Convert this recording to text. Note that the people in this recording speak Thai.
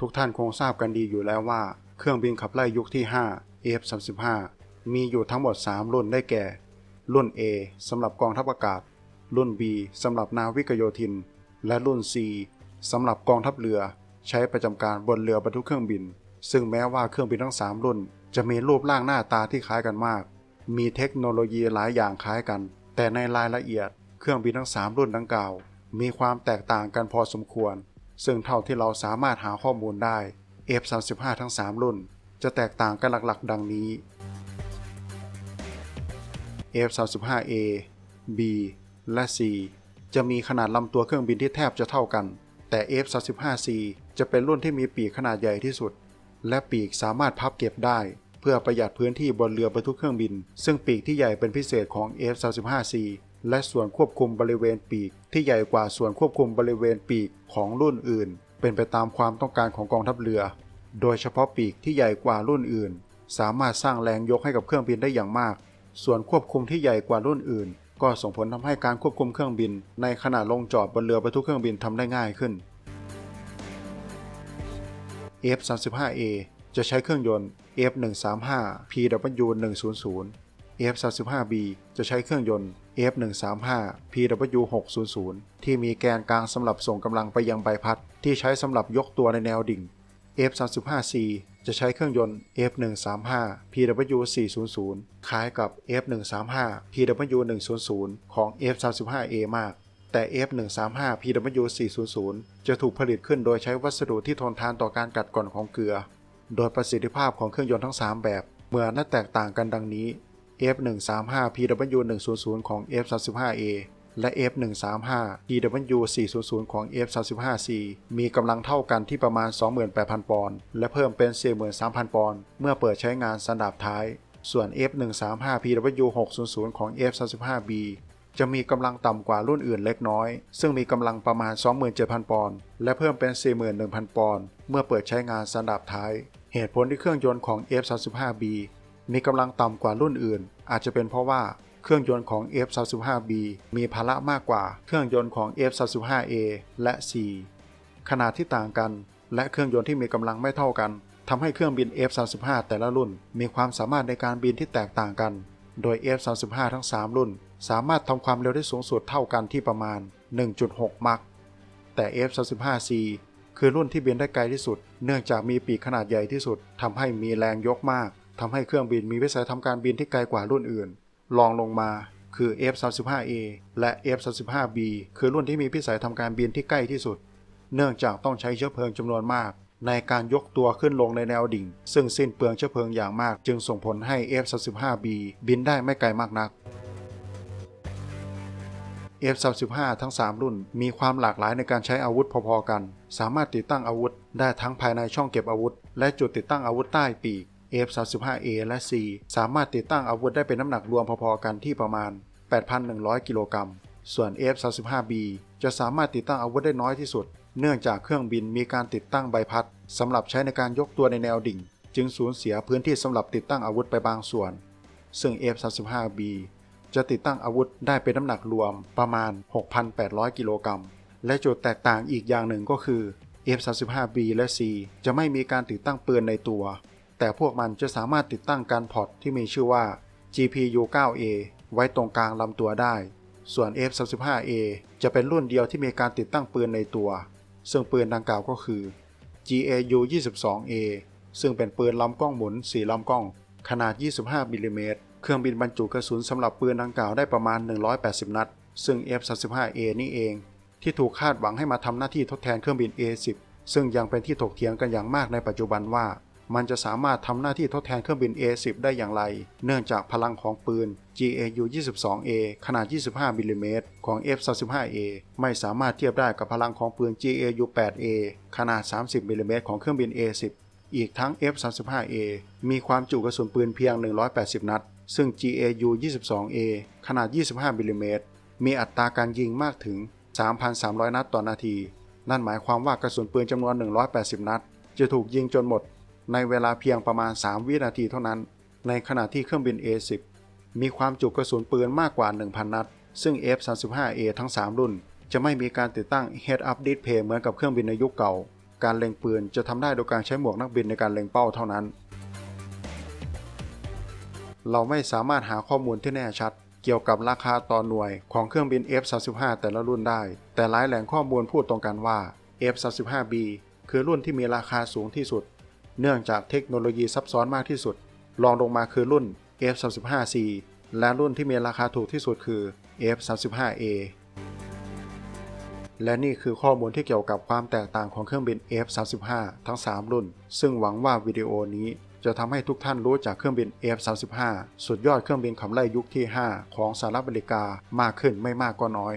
ทุกท่านคงทราบกันดีอยู่แล้วว่า เครื่องบินขับไล่ยุคที่ 5 F-35 มีอยู่ทั้งหมด 3 รุ่นได้แก่ รุ่น A สำหรับกองทัพอากาศ รุ่น B สำหรับนาวิกโยธิน และรุ่น C สำหรับกองทัพเรือ ใช้ประจำการบนเรือบรรทุกเครื่องบิน ซึ่งแม้ว่าเครื่องบินทั้ง 3 รุ่น จะมีรูปร่างหน้าตาที่คล้ายกันมาก มีเทคโนโลยีหลายอย่างคล้ายกัน แต่ในรายละเอียด เครื่องบินทั้ง 3 รุ่นดังกล่าว มีความแตกต่างกันพอสมควร ซึ่งเท่าที่เราสามารถหาข้อมูลได้ F35 ทั้ง 3 รุ่น จะแตกต่างกันหลักๆ ดังนี้ F35A B และ C จะมีขนาดลำตัวเครื่องบินที่แทบจะเท่ากัน แต่ F35C จะเป็นรุ่นที่มีปีกขนาดใหญ่ที่สุด และปีกสามารถพับเก็บได้ เพื่อประหยัดพื้นที่บนเรือบรรทุกเครื่องบิน ซึ่งปีกที่ใหญ่เป็นพิเศษของ F35C และส่วนควบคุมบริเวณปีก ที่ใหญ่กว่าส่วนควบคุมบริเวณปีกของรุ่นอื่น เป็นไปตามความต้องการของกองทัพเรือ โดยเฉพาะปีกที่ใหญ่กว่ารุ่นอื่น สามารถสร้างแรงยกให้กับเครื่องบินได้อย่างมาก ส่วนควบคุมที่ใหญ่กว่ารุ่นอื่น ก็ส่งผลทำให้การควบคุมเครื่องบิน ในขณะลงจอดบนเรือบรรทุกเครื่องบินทำได้ง่ายขึ้น F35A จะใช้เครื่องยนต์ F135 PW100 F35B จะใช้เครื่องยนต์ F135 PW600 ที่มีแกนกลางสำหรับส่งกำลังไปยังใบพัด ที่ใช้สำหรับยกตัวในแนวดิ่ง F35C จะใช้เครื่องยนต์ F135 PW400 คล้ายกับ F135 PW100 ของ F35A มาก แต่ F135 PW400 จะถูกผลิตขึ้นโดยใช้วัสดุที่ทนทานต่อการกัดกร่อนของเกลือ โดยประสิทธิภาพของเครื่องยนต์ทั้ง 3 แบบ เหมือนและแตกต่างกันดังนี้ F135 PW100 ของ F35A และ F135 PW400 ของ F35C มีกำลังเท่ากันที่ประมาณ 28,000 ปอนด์ และเพิ่มเป็น 43,000 ปอนด์ เมื่อเปิดใช้งานสันดาปท้าย ส่วน F135 PW600 ของ F35B จะมีกำลังต่ำกว่ารุ่นอื่นเล็กน้อย ซึ่งมีกำลังประมาณ 27,000 ปอนด์ และเพิ่มเป็น 41,000 ปอนด์ เมื่อเปิดใช้งานสันดาปท้าย เหตุผลที่เครื่องยนต์ของ F35B มีกำลังต่ำกว่ารุ่นอื่น อาจจะเป็นเพราะว่าเครื่องยนต์ของ F35B มีภาระมากกว่าเครื่องยนต์ของ F35A และ C ขนาดที่ต่างกัน และเครื่องยนต์ที่มีกำลังไม่เท่ากันทำให้เครื่องบิน F35 แต่ละรุ่น มีความสามารถในการบินที่แตกต่างกัน โดย F35 ทั้ง 3 รุ่น สามารถทำความเร็วได้สูงสุดเท่ากันที่ประมาณ 1.6 มัค แต่ F35C คือรุ่นที่บินได้ไกลที่สุด เนื่องจากมีปีกขนาดใหญ่ที่สุดทำให้มีแรงยกมาก ทำให้เครื่องบินมีวิสัยทำการบินที่ไกลกว่ารุ่นอื่นรองลงมาคือ F35A และ F35B คือรุ่นที่มีพิสัยทำการบินที่ใกล้ที่สุด เนื่องจากต้องใช้เชื้อเพลิงจำนวนมาก ในการยกตัวขึ้นลงในแนวดิ่ง ซึ่งสิ้นเปลืองเชื้อเพลิงอย่างมาก จึงส่งผลให้ F35B บินได้ไม่ไกลมากนัก F35 ทั้ง 3 รุ่นมีความหลากหลายในการใช้อาวุธพอๆกัน สามารถติดตั้งอาวุธ ได้ทั้งภายในช่องเก็บอาวุธ และจุดติดตั้งอาวุธใต้ปีก F35A และ C สามารถติดตั้งอาวุธได้เป็นน้ำหนักรวมพอๆกันที่ประมาณ 8,100 กิโลกรัม ส่วน F35B จะสามารถติดตั้งอาวุธได้น้อยที่สุด เนื่องจากเครื่องบินมีการติดตั้งใบพัดสำหรับใช้ในการยกตัวในแนวดิ่ง จึงสูญเสียพื้นที่สำหรับติดตั้งอาวุธไปบางส่วน ซึ่ง F35B จะติดตั้งอาวุธได้เป็นน้ำหนักรวมประมาณ 6,800 กิโลกรัม และจุดแตกต่างอีกอย่างหนึ่งก็คือ F35B และ C จะไม่มีการติดตั้งปืนในตัว แต่พวกมันจะสามารถติดตั้งการพอร์ตที่มีชื่อว่า GPU-9A ไว้ตรงกลางลำตัวได้ ส่วน F35A จะเป็นรุ่นเดียวที่มีการติดตั้งปืนในตัว ซึ่งปืนดังกล่าวก็คือ GAU-22A ซึ่งเป็นปืนลำกล้องหมุน4ลำกล้อง ขนาด 25มิลลิเมตรเครื่องบินบรรจุกระสุนสำหรับปืนดังกล่าวได้ประมาณ 180 นัด ซึ่ง F35A นี่เอง ที่ถูกคาดหวังให้มาทำหน้าที่ทดแทนเครื่องบิน A10 ซึ่งยังเป็นที่ถกเถียงกันอย่างมากในปัจจุบันว่า มันจะสามารถทำหน้าที่ทดแทนเครื่องบิน A10 ได้อย่างไร เนื่องจากพลังของปืน GAU-22A ขนาด 25มิลลิเมตรของ F35A ไม่สามารถเทียบได้กับพลังของปืน GAU-8A ขนาด 30มิลลิเมตรของเครื่องบิน A10 อีกทั้ง F35A มีความจุกระสุนปืนเพียง 180 นัด ซึ่ง GAU-22A ขนาด 25มิลลิเมตรมีอัตราการยิงมากถึง 3,300 นัดต่อนาที นั่นหมายความว่ากระสุนปืนจำนวน 180 นัด จะถูกยิงจนหมด ในเวลาเพียงประมาณ 3 วินาทีเท่านั้น ในขณะที่เครื่องบิน A10 มีความจุกระสุนปืนมากกว่า 1,000 นัด ซึ่ง F35A ทั้ง 3 รุ่น จะไม่มีการติดตั้ง Head Up Display เหมือนกับเครื่องบินในยุคเก่า การเล็งปืนจะทำได้โดยการใช้หมวกนักบินในการเล็งเป้าเท่านั้น เราไม่สามารถหาข้อมูลที่แน่ชัด เกี่ยวกับราคาต่อหน่วยของเครื่องบิน F-35 แต่ละรุ่นได้ แต่หลายแหล่งข้อมูลพูดตรงกันว่า F-35B คือรุ่นที่มีราคาสูงที่สุด เนื่องจากเทคโนโลยีซับซ้อนมากที่สุด รองลงมาคือรุ่น F-35C และรุ่นที่มีราคาถูกที่สุดคือ F-35A และนี่คือข้อมูลที่เกี่ยวกับความแตกต่างของเครื่องบิน F-35 ทั้ง 3 รุ่น ซึ่งหวังว่าวิดีโอนี้จะทำให้ทุกท่านรู้จักเครื่องบิน F-35 สุดยอดเครื่องบินขับไล่ยุคที่ 5 ของสหรัฐอเมริกามากขึ้นไม่มากก็น้อย